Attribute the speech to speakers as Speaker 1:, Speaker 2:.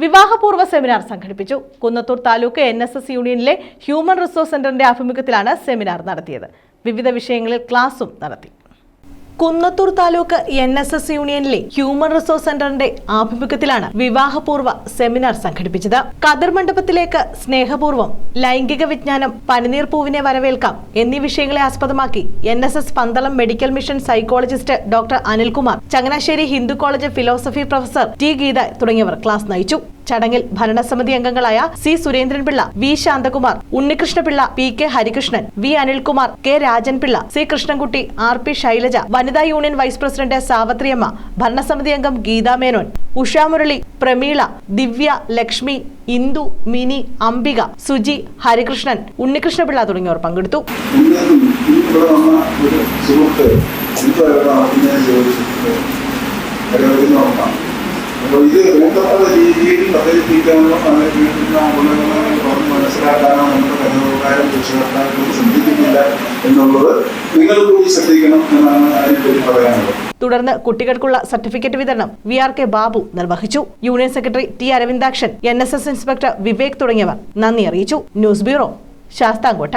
Speaker 1: വിവാഹപൂർവ seminar സംഘടിപ്പിച്ചു. Kunnathur taluk N S S യൂണിയനിലെ human resource സെന്ററിന്റെ ആഭിമുഖ്യത്തിലാണ് സെമിനാർ നടത്തിയത്. വിവിധ വിഷയങ്ങളിൽ ക്ലാസും നടത്തി. Kunnathur taluk N S S യൂണിയനിലെ human resource സെന്ററിന്റെ ആഭിമുഖ്യത്തിലാണ് വിവാഹപൂർവ സെമിനാർ സംഘടിപ്പിച്ചത്. കതിർ മണ്ഡപത്തിലേക്ക് സ്നേഹപൂർവം ലൈംഗിക വിജ്ഞാനം പനിനീർ പൂവിനെ വരവേൽക്കാം എന്നീ വിഷയങ്ങളെ ആസ്പദമാക്കി N S S Pandalam medical mission psychologist doctor Anilkumar Changanassery Hindu college philosophy professor T Geetha തുടങ്ങിയവർ ക്ലാസ് നയിച്ചു. ചടങ്ങിൽ ഭരണസമിതി അംഗങ്ങളായ C Surendranpillai V Santhakumar Unnikrishnapillai P K Harikrishnan V Anilkumar K Rajanpillai C Krishnankutty R P Shailaja വനിതാ union vice president സാവത്രിയമ്മ ഭരണസമിതി അംഗം ഗീതാ മേനോൻ ഉഷാമുരളി പ്രമീള ദിവ്യ ലക്ഷ്മി ഇന്ദു മിനി അംബിക സുജി ഹരികൃഷ്ണൻ ഉണ്ണികൃഷ്ണപിള്ള തുടങ്ങിയവർ പങ്കെടുത്തു.
Speaker 2: അപ്പോൾ ഇത് വേണ്ടപ്പെട്ട രീതിയിൽ പ്രചരിപ്പിക്കാനുള്ള അങ്ങനെ വീട്ടിലുള്ള ഗുണങ്ങളെ പറഞ്ഞ് മനസ്സിലാക്കാനോ നമ്മുടെ കഥാകാരം രക്ഷകർത്താക്കൾ ശ്രദ്ധിക്കുന്നില്ല എന്നുള്ളത് നിങ്ങൾ കൂടി ശ്രദ്ധിക്കണം എന്നാണ് അതിനെപ്പറ്റി പറയാനുള്ളത്.
Speaker 1: തുടർന്ന് കുട്ടികൾക്കുള്ള സർട്ടിഫിക്കറ്റ് വിതരണം വി ആർ കെ ബാബു നിർവഹിച്ചു. Union secretary T Aravindakshan N S S inspector Vivek തുടങ്ങിയവർ നന്ദി അറിയിച്ചു. News bureau Sasthamkotta.